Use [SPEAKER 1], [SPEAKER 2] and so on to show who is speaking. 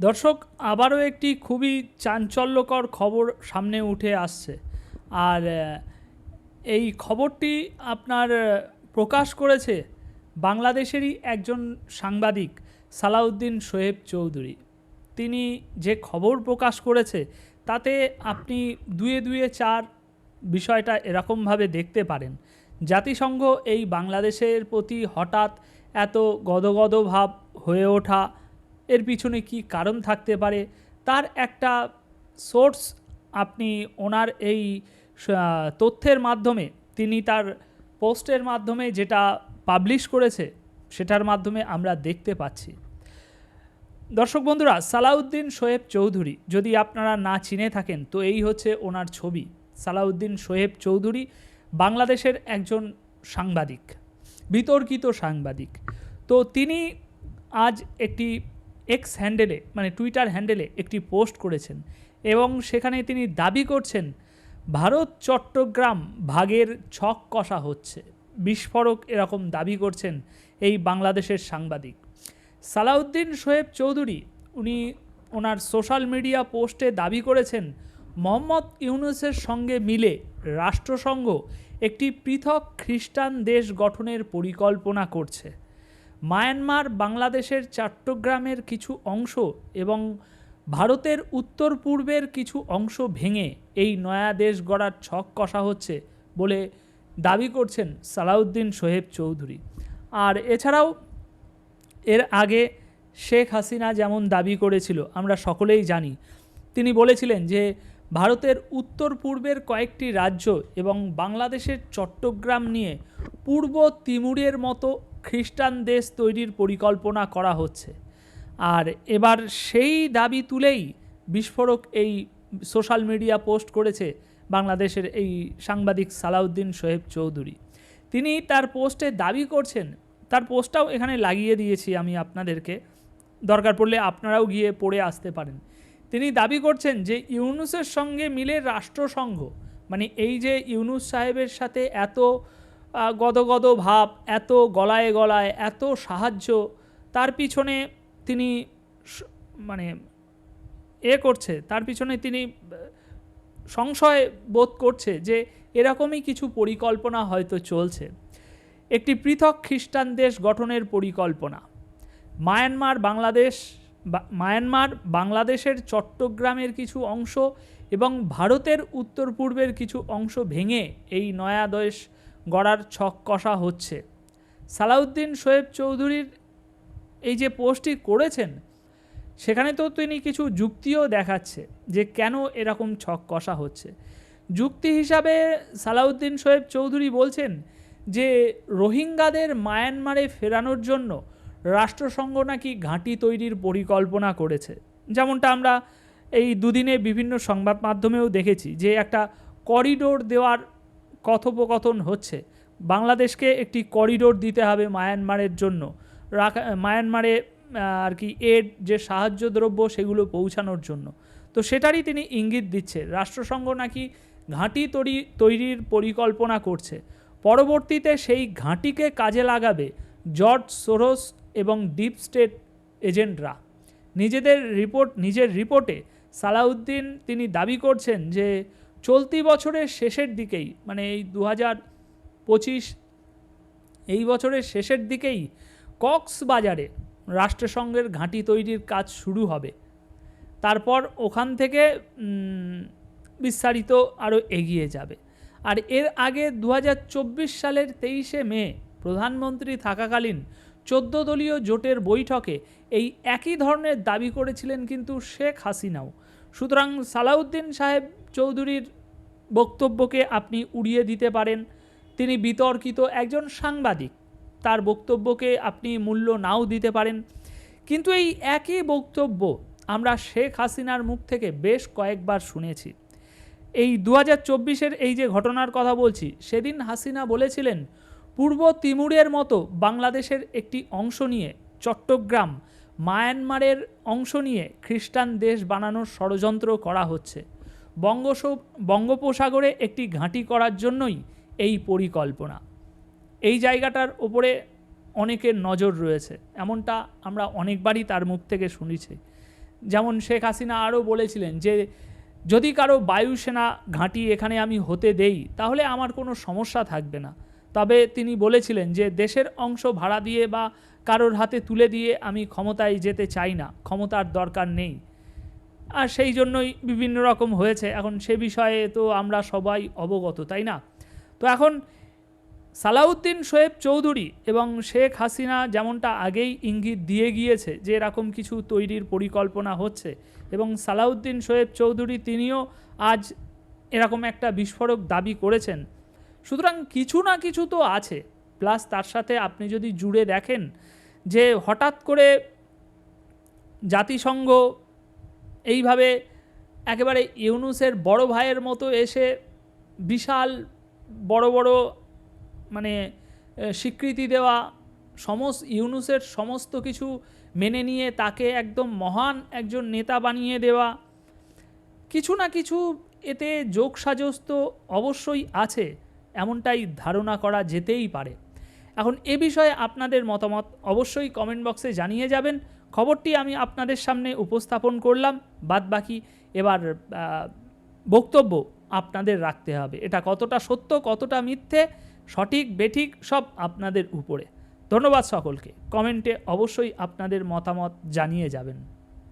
[SPEAKER 1] দর্শক, আবারও একটি খুবই চাঞ্চল্যকর খবর সামনে উঠে আসছে। আর এই খবরটি আপনার প্রকাশ করেছে বাংলাদেশেরই একজন সাংবাদিক, সালাউদ্দিন সোহেব চৌধুরী। তিনি যে খবর প্রকাশ করেছে, তাতে আপনি দুয়ে দুয়ে চার বিষয়টা এরকমভাবে দেখতে পারেন। জাতিসংঘ এই বাংলাদেশের প্রতি হঠাৎ এত গদগদ ভাব হয়ে ওঠা এর পিছনে কি কারণ থাকতে পারে? তার একটা সোর্স আপনি ওনার এই তথ্যের মাধ্যমে, তিনি তার পোস্টের মাধ্যমে যেটা পাবলিশ করেছে, সেটার মাধ্যমে আমরা দেখতে পাচ্ছি। দর্শক বন্ধুরা, সালাউদ্দিন শোয়েব চৌধুরী, যদি আপনারা না চিনে থাকেন, তো এই হচ্ছে ওনার ছবি। সালাউদ্দিন শোয়েব চৌধুরী, বাংলাদেশের একজন সাংবাদিক, বিতর্কিত সাংবাদিক। তো তিনি আজ একটি এক্স হ্যান্ডেলে মানে টুইটার হ্যান্ডেলে একটি পোস্ট করেছেন এবং সেখানে তিনি দাবি করছেন, ভারত, চট্টগ্রাম ভাগের ছক কষা হচ্ছে। বিস্ফোরক এরকম দাবি করছেন এই বাংলাদেশের সাংবাদিক। সালাউদ্দিন শোয়েব চৌধুরী, উনি ওনার সোশ্যাল মিডিয়া পোস্টে দাবি করেছেন, মোহাম্মদ ইউনুসের সঙ্গে মিলে রাষ্ট্রসংঘ একটি পৃথক খ্রিস্টান দেশ গঠনের পরিকল্পনা করছে। মায়ানমার, বাংলাদেশের চট্টগ্রামের কিছু অংশ এবং ভারতের উত্তর পূর্বের কিছু অংশ ভেঙে এই নয়া দেশ গড়ার ছক কষা হচ্ছে বলে দাবি করছেন সালাউদ্দিন সোহেব চৌধুরী। আর এছাড়াও এর আগে শেখ হাসিনা যেমন দাবি করেছিল, আমরা সকলেই জানি, তিনি বলেছিলেন যে ভারতের উত্তর পূর্বের কয়েকটি রাজ্য এবং বাংলাদেশের চট্টগ্রাম নিয়ে পূর্ব তিমুরের মতো খ্রিস্টান দেশ তৈরির পরিকল্পনা করা হচ্ছে। আর এবার সেই দাবি তুলেই বিস্ফোরক এই সোশ্যাল মিডিয়া পোস্ট করেছে বাংলাদেশের এই সাংবাদিক সালাউদ্দিন সোহেব চৌধুরী। তিনি তার পোস্টে দাবি করছেন, তার পোস্টটাও এখানে লাগিয়ে দিয়েছি আমি আপনাদেরকে, দরকার পড়লে আপনারাও গিয়ে পড়ে আসতে পারেন। তিনি দাবি করছেন যে ইউনুসের সঙ্গে মিলে রাষ্ট্রসংঘ মানে এই যে ইউনুস সাহেবের সাথে এত গদগদ ভাব, এত গলায় গলায়, এত সাহায্য, তার পিছনে তিনি মানে এ করছে, তার পিছনে তিনি সংশয় বোধ করছে যে এরকমই কিছু পরিকল্পনা হয়তো চলছে। একটি পৃথক খ্রিস্টান দেশ গঠনের পরিকল্পনা। মায়ানমার বাংলাদেশ মায়ানমার বাংলাদেশের চট্টগ্রামের কিছু অংশ এবং ভারতের উত্তর পূর্বের কিছু অংশ ভেঙে এই নয়া দেশ গড়ার ছক কষা হচ্ছে। সালাউদ্দিন শোয়েব চৌধুরীর এই যে পোস্টটি করেছেন, সেখানে তো তিনি কিছু যুক্তিও দেখাচ্ছে যে কেন এরকম ছক কষা হচ্ছে। যুক্তি হিসাবে সালাউদ্দিন শোয়েব চৌধুরী বলছেন যে রোহিঙ্গাদের মায়ানমারে ফেরানোর জন্য রাষ্ট্রসংঘ নাকি ঘাঁটি তৈরির পরিকল্পনা করেছে। যেমনটা আমরা এই দুদিনে বিভিন্ন সংবাদ মাধ্যমেও দেখেছি যে একটা করিডোর দেওয়ার কথোপকথন হচ্ছে। বাংলাদেশকে একটি করিডোর দিতে হবে মায়ানমারের জন্য। রাখা, মায়ানমারে আর কি এড যে সাহায্য দ্রব্য সেগুলো পৌঁছানোর জন্য। তো সেটারই তিনি ইঙ্গিত দিচ্ছে। রাষ্ট্রসংঘ নাকি ঘাঁটি তৈরি, তৈরির পরিকল্পনা করছে। পরবর্তীতে সেই ঘাঁটিকে কাজে লাগাবে জর্জ সোরস এবং ডিপ স্টেট এজেন্টরা। নিজেদের রিপোর্ট, নিজের রিপোর্টে সালাউদ্দিন তিনি দাবি করছেন যে চলতি বছরের শেষের দিকেই মানে এই দু হাজার পঁচিশ, এই বছরের শেষের দিকেই কক্সবাজারে রাষ্ট্রসংঘের ঘাঁটি তৈরির কাজ শুরু হবে। তারপর ওখান থেকে বিস্তারিত আরও এগিয়ে যাবে। আর এর আগে দু হাজার চব্বিশ সালের তেইশে মে প্রধানমন্ত্রী থাকাকালীন চোদ্দ দলীয় জোটের বৈঠকে এই একই ধরনের দাবি করেছিলেন কিন্তু শেখ হাসিনাও। সুতরাং সালাউদ্দিন সাহেব চৌধুরীর বক্তব্যকে আপনি উড়িয়ে দিতে পারেন। তিনি বিতর্কিত একজন সাংবাদিক। তার বক্তব্যকে আপনি মূল্য নাও দিতে পারেন। কিন্তু এই একই বক্তব্য আমরা শেখ হাসিনার মুখ থেকে বেশ কয়েকবার শুনেছি। এই দু হাজার এই যে ঘটনার কথা বলছি, সেদিন হাসিনা বলেছিলেন পূর্ব তিমুরের মতো বাংলাদেশের একটি অংশ নিয়ে চট্টগ্রাম, মায়ানমারের অংশ নিয়ে খ্রিস্টান দেশ বানানোর ষড়যন্ত্র করা হচ্ছে। বঙ্গোস বঙ্গোপসাগরে একটি ঘাঁটি করার জন্যই এই পরিকল্পনা। এই জায়গাটার ওপরে অনেকের নজর রয়েছে, এমনটা আমরা অনেকবারই তার মুখ থেকে শুনেছি। যেমন শেখ হাসিনা আরও বলেছিলেন যে, যদি কারও বায়ুসেনা ঘাঁটি এখানে আমি হতে দেই, তাহলে আমার কোনো সমস্যা থাকবে না। তবে তিনি বলেছিলেন যে দেশের অংশ ভাড়া দিয়ে বা কারোর হাতে তুলে দিয়ে আমি ক্ষমতায় যেতে চাই না, ক্ষমতার দরকার নেই। আর সেই জন্যই বিভিন্ন রকম হয়েছে। এখন সে বিষয়ে তো আমরা সবাই অবগত, তাই না? তো এখন সালাউদ্দিন শোয়েব চৌধুরী এবং শেখ হাসিনা যেমনটা আগেই ইঙ্গিত দিয়ে গিয়েছে যে এরকম কিছু তৈরির পরিকল্পনা হচ্ছে এবং সালাউদ্দিন শোয়েব চৌধুরী তিনিও আজ এরকম একটা বিস্ফোরক দাবি করেছেন সুতরাং কিছু না কিছু তো আছে। প্লাস তার সাথে আপনি যদি জুড়ে দেখেন যে হঠাৎ করে জাতিসংঘ এইভাবে একেবারে ইউনুসের বড় ভাইয়ের মতো এসে বিশাল বড় বড় মানে স্বীকৃতি দেওয়া, সমস্ত ইউনুসের সমস্ত কিছু মেনে নিয়ে তাকে একদম মহান একজন নেতা বানিয়ে দেওয়া, কিছু না কিছু এতে যোগ সাজস তো অবশ্যই আছে। এমনটাই ধারণা করা যেতেই পারে। এখন এ বিষয়ে আপনাদের মতামত অবশ্যই কমেন্ট বক্সে জানিয়ে যাবেন। খবরটি আমি আপনাদের সামনে উপস্থাপন করলাম। বাদ বাকি এবার বক্তব্য আপনাদের রাখতে হবে। এটা কতটা সত্য, কতটা মিথ্যে, সঠিক, বেঠিক সব আপনাদের উপরে। ধন্যবাদ সকলকে। কমেন্টে অবশ্যই আপনাদের মতামত জানিয়ে যাবেন।